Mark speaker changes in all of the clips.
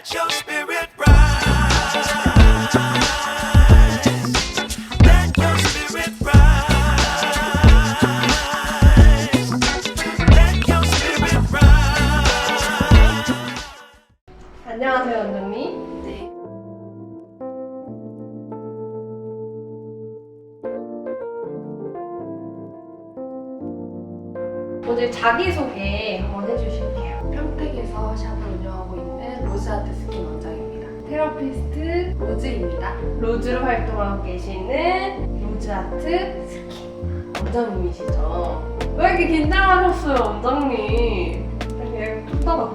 Speaker 1: Let your spirit rise. Let your spirit rise. Let your spirit rise.
Speaker 2: 안녕하세요, 원장님.
Speaker 3: 네.
Speaker 2: 오늘 자기소개 한번 해주실게요.
Speaker 3: 평택에서 샵을 로즈 아트 스킨 원장입니다.
Speaker 2: 테라피스트
Speaker 3: 로즈입니다.
Speaker 2: 로즈로 활동하고 계시는 로즈아트 스킨 원장님이시죠. 왜 이렇게 긴장하셨어요, 원장님? 이렇게 뚝딱아.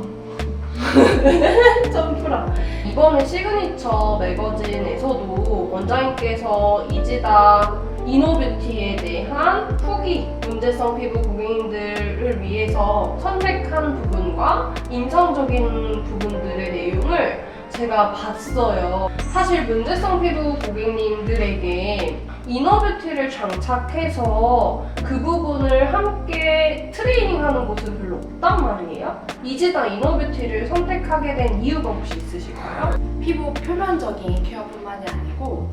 Speaker 2: 점프라. 이번에 시그니처 매거진에서도 원장님께서 이지다 이노뷰티에 대한 후기, 문제성 피부 고객님들을 위해서 선택한 부분과 인상적인 부분들의 내용을 제가 봤어요. 사실 문제성 피부 고객님들에게 이너뷰티를 장착해서 그 부분을 함께 트레이닝하는 곳은 별로 없단 말이에요. 이지다 이너뷰티를 선택하게 된 이유가 혹시 있으실까요?
Speaker 3: 피부 표면적인 케어뿐만이 아니고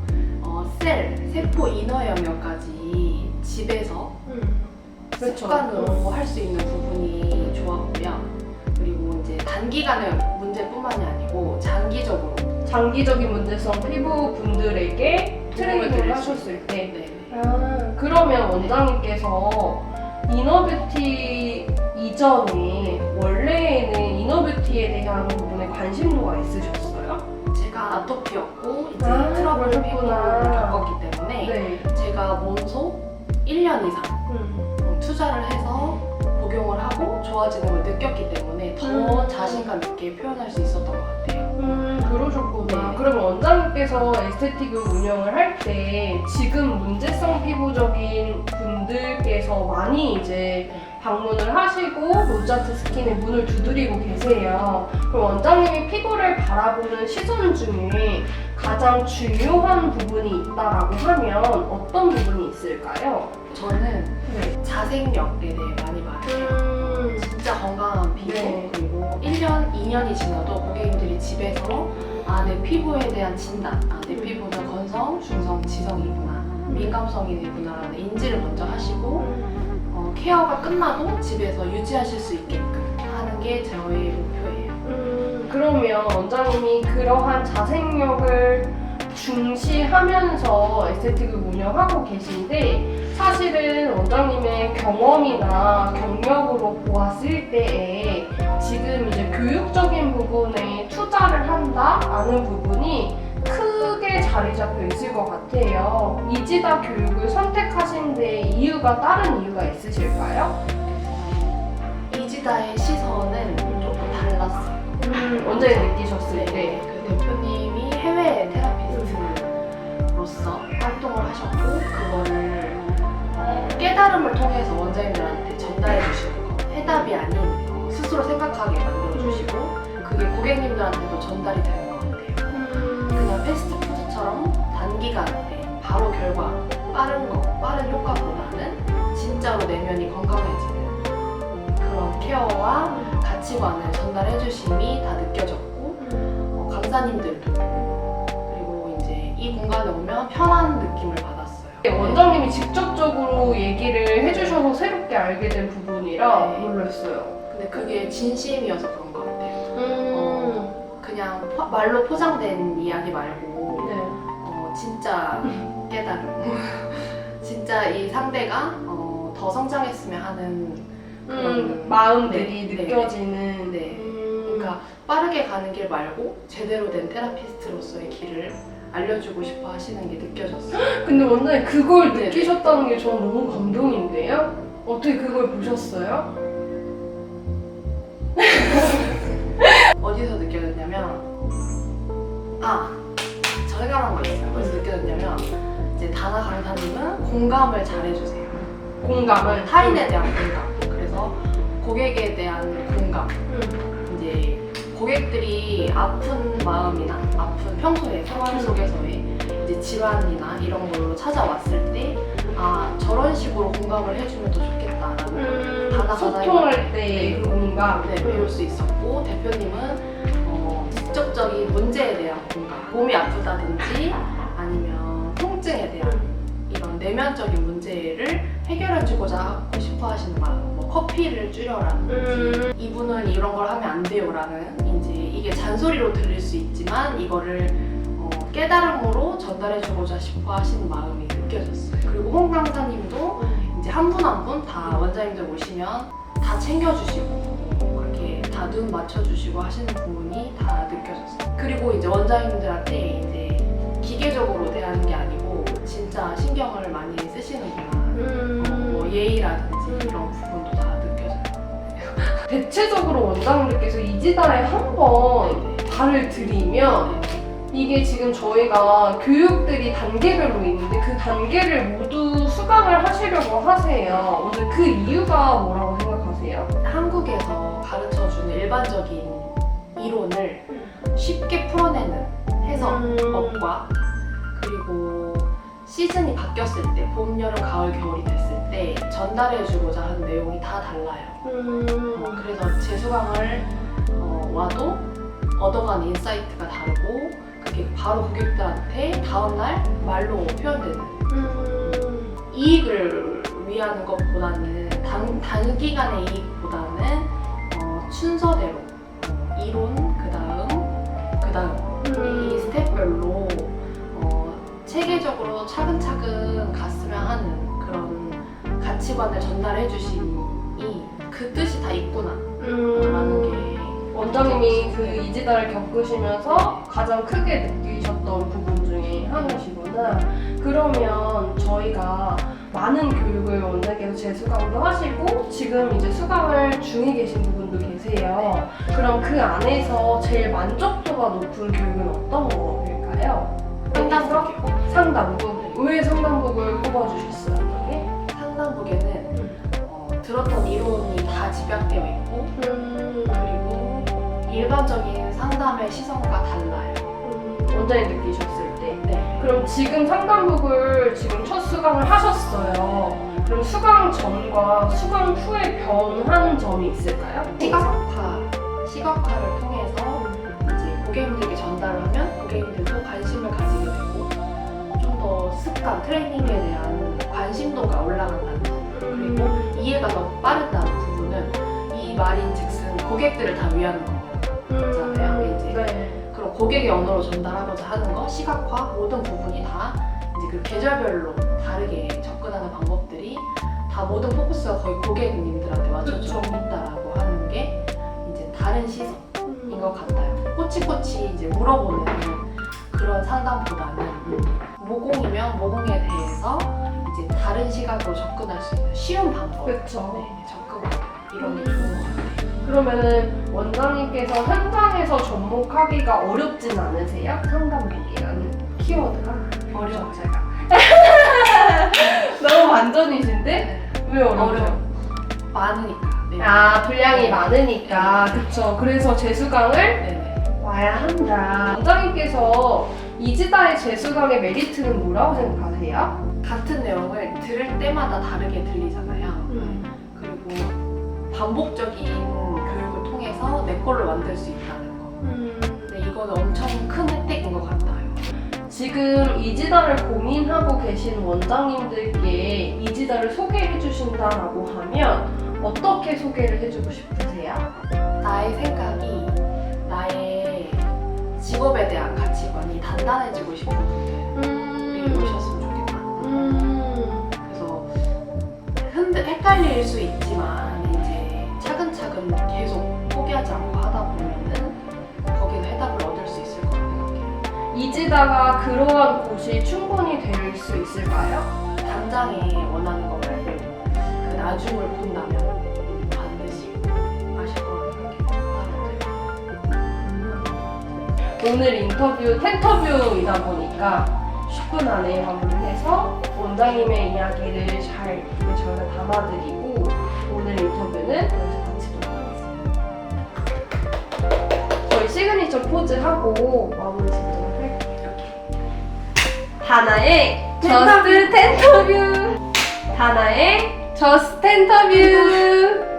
Speaker 3: 어, 셀, 세포 이너 영역까지 집에서
Speaker 2: 그렇죠.
Speaker 3: 습관으로 할수 있는 부분이 좋았고요. 그리고 이제 단기간의 문제뿐만이 아니고 장기적으로
Speaker 2: 장기적인 문제성 피부 분들에게 트레이닝을 하셨을 때
Speaker 3: 네.
Speaker 2: 아, 그러면 원장님께서 이너뷰티 이전에 원래는 이너뷰티에 대한 부분에 관심도가 있으셨어요?
Speaker 3: 제가 아토피였고 이제
Speaker 2: 아,
Speaker 3: 트러블. 피부를 겪었기 때문에
Speaker 2: 네.
Speaker 3: 제가 몸소 1년 이상
Speaker 2: 음.
Speaker 3: 어, 투자를 해서 복용을 하고 좋아지는 걸 느꼈기 때문에 더
Speaker 2: 음.
Speaker 3: 자신감 있게 표현할 수 있었던 것 같아요.
Speaker 2: 음, 그러셨구나.
Speaker 3: 네.
Speaker 2: 그러면 원장님께서 에스테틱을 운영을 할 때 지금 문제성 피부적인 분들께서 많이 이제 방문을 하시고 로즈아트 스킨에 문을 두드리고 계세요. 그럼 원장님이 피부를 바라보는 시선 중에 가장 중요한 부분이 있다라고 하면 어떤 부분이 있을까요?
Speaker 3: 저는
Speaker 2: 네.
Speaker 3: 자생력에 대해 많이 말해요.
Speaker 2: 음,
Speaker 3: 진짜 건강한 피부
Speaker 2: 네.
Speaker 3: 그리고 1년, 2년이 지나도 고객님들이 집에서 아 내 피부에 대한 진단, 아 내 피부는 건성, 중성, 지성이구나, 민감성이구나라는 인지를 먼저 하시고 어, 케어가 끝나도 집에서 유지하실 수 있게끔 하는 게 저의 목표예요.
Speaker 2: 음, 그러면 원장님이 그러한 자생력을 중시하면서 에스테틱을 운영하고 계신데 사실은 원장님의 경험이나 경력으로 보았을 때에 지금 이제 교육적인 부분에 투자를 한다라는 부분이 크게 자리 잡혀 있을 것 같아요. 이지다 교육을 선택하신 데 이유가 다른 이유가 있으실까요?
Speaker 3: 이지다의 시선은 조금 달랐어요.
Speaker 2: 음, 언제 느끼셨을 때?
Speaker 3: 그 대표님이 해외 테라피스트로서 활동을 하셨고 그거를 어, 깨달음을 통해서 원장님들한테 전달해 주시는 거 해답이 아닌 어, 스스로 생각하게 만들어 주시고 그게 고객님들한테도 전달이 되는 것 같아요. 그냥 패스트푸드 처럼 단기간에 바로 결과 빠른 거 빠른 효과보다는 진짜로 내면이 건강해지는 그런 케어와 가치관을 전달해 주심이 다 느껴졌고 어, 강사님들도 그리고 이제 이 공간에 오면 편한 느낌을 받았어요.
Speaker 2: 원장님이 직접적으로 얘기를 해주셔서 새롭게 알게 된 부분이라
Speaker 3: 네.
Speaker 2: 놀랐어요.
Speaker 3: 근데 그게 진심이어서 그런 것 같아요.
Speaker 2: 음,
Speaker 3: 그냥 포- 말로 포장된 이야기 말고
Speaker 2: 네.
Speaker 3: 어, 진짜 깨달음. 진짜 이 상대가 어, 더 성장했으면 하는
Speaker 2: 음,
Speaker 3: 그런
Speaker 2: 마음들이
Speaker 3: 네, 네.
Speaker 2: 느껴지는.
Speaker 3: 네.
Speaker 2: 음,
Speaker 3: 그러니까 빠르게 가는 길 말고 제대로 된 테라피스트로서의 길을 알려주고 싶어 하시는 게 느껴졌어요.
Speaker 2: 근데 원장님 그걸
Speaker 3: 네.
Speaker 2: 느끼셨다는 게 저는 너무 감동인데요? 어떻게 그걸 보셨어요?
Speaker 3: 공감을 잘해주세요.
Speaker 2: 공감을.
Speaker 3: 타인에 대한 공감. 그래서 고객에 대한 공감.
Speaker 2: 음,
Speaker 3: 이제 고객들이 아픈 마음이나 아픈 평소에 생활 속에서의 이제 질환이나 이런 걸로 찾아왔을 때 아 저런 식으로 공감을 해주면 더 좋겠다라는
Speaker 2: 음, 소통할
Speaker 3: 네.
Speaker 2: 때그 공감.
Speaker 3: 네, 배울 수 있었고 대표님은 어, 직접적인 대한 공감, 몸이 아프다든지 아니면 통증에 대한 내면적인 문제를 해결해주고자 하고 싶어 하시는 마음, 뭐 커피를 줄여라든지
Speaker 2: 음.
Speaker 3: 이분은 이런 걸 하면 안 돼요라는 이제 이게 잔소리로 들릴 수 있지만 이거를 어, 깨달음으로 전달해주고자 싶어 하시는 마음이 느껴졌어요. 그리고 홍 강사님도 이제 한 분 한 분 다 원장님들 오시면 다 챙겨주시고 그렇게 다 눈 맞춰주시고 하시는 부분이 다 느껴졌어요. 그리고 이제 원장님들한테 이제 기계적으로 대하는 게 아니고 진짜 신경을 많이 쓰시는구나. 어, 뭐 예의라든지 이런 부분도 다 느껴져요.
Speaker 2: 대체적으로 원장님들께서 이지다에 한번
Speaker 3: 네.
Speaker 2: 발을 들이면 이게 지금 저희가 교육들이 단계별로 있는데 그 단계를 모두 수강을 하시려고 하세요. 오늘 그 이유가 뭐라고 생각하세요?
Speaker 3: 한국에서 가르쳐주는 일반적인 이론을 쉽게 풀어내는 해석법과 그리고 시즌이 바뀌었을 때 봄, 여름, 가을, 겨울이 됐을 때 전달해주고자 하는 내용이 다 달라요. 어, 그래서 재수강을 어, 와도 얻어가는 인사이트가 다르고 그게 바로 고객들한테 다음날 말로 표현되는 이익을 위하는 것보다는 단, 단기간의 이익보다는 어, 순서대로 어, 이론 그 다음 그 다음 이 스텝별로 어, 체계적으로 차근차근 갔으면 하는 그런 가치관을 전달해 주시니 그 뜻이 다 있구나 라는 게
Speaker 2: 원장님이 그 이지다를 겪으시면서 가장 크게 느끼셨던 부분 중에 하나시구나. 그러면 저희가 많은 교육을 원장님께서 재수강도 하시고 지금 이제 수강을 중에 계신 부분도 계세요. 그럼 그 안에서 제일 만족도가 높은 교육은 어떤 거일까요?
Speaker 3: 집약되어 있고 그리고 일반적인 상담의 시선과 달라요.
Speaker 2: 원장님 느끼셨을 때.
Speaker 3: 네.
Speaker 2: 그럼 지금 상담북을 지금 첫 수강을 하셨어요. 그럼 수강 전과 수강 후에 변한 점이 있을까요?
Speaker 3: 시각화, 시각화를 통해서 이제 고객님들에게 전달을 하면 고객님들도 관심을 가지게 되고 좀 더 습관, 트레이닝에 대한 관심도가 올라간다는 점 그리고 이해가 더 빠르다는 이 말인 즉슨 고객들을 다 위하는 거잖아요. 이제
Speaker 2: 네.
Speaker 3: 그럼 고객의 언어로 전달하고자 하는 거, 시각화 모든 부분이 다 이제 그 계절별로 다르게 접근하는 방법들이 다 모든 포커스가 거의 고객님들한테 맞춰져. 있다라고 하는 게 이제 다른 시선인 것 같아요. 꼬치꼬치 이제 물어보는 그런 상담보다는 모공이면 모공에 대해서 이제 다른 시각으로 접근할 수 있는 쉬운 방법,
Speaker 2: 그쵸.
Speaker 3: 네, 접근 이런 게 좋은 것 같아요.
Speaker 2: 그러면은 원장님께서 현장에서 접목하기가 어렵진 않으세요? 상담북이라는 키워드가
Speaker 3: 어려워요.
Speaker 2: 제가 너무 완전이신데
Speaker 3: 네.
Speaker 2: 왜 어려워요?
Speaker 3: 어려워. 많으니까. 네.
Speaker 2: 아 분량이 많으니까 그쵸. 그래서 재수강을
Speaker 3: 네네.
Speaker 2: 와야 한다. 원장님께서 이지다의 재수강의 메리트는 뭐라고 생각하세요?
Speaker 3: 같은 내용을 들을 때마다 다르게 들리잖아요. 그리고 반복적인 교육을 통해서 내 걸로 만들 수 있다는 거. 근데 이거는 엄청 큰 혜택인 것 같아요.
Speaker 2: 지금 이지다를 고민하고 계신 원장님들께 이지다를 소개해 주신다라고 하면 어떻게 소개를 해주고 싶으세요?
Speaker 3: 나의 생각이 나의 직업에 대한 가치관이 단단해지고 싶은 분들이 오셨으면 좋겠다. 그래서 흔들 헷갈릴 수 있지
Speaker 2: 이지다가 그러한 곳이 충분히 될 수 있을까요?
Speaker 3: 당장에 원하는 거 말고 그 나중을 본다면 반드시 아실 거라고 생각해요.
Speaker 2: 오늘 인터뷰 텐터뷰이다 보니까 10분 안에 마무리를 해서 원장님의 이야기를 잘 저희가 담아드리고 오늘 인터뷰는 여기서 마치도록 하겠습니다. 저희 시그니처 포즈 하고 마무리 짓도록. 다나의 저스트 텐터뷰 다나의 저스트 텐터뷰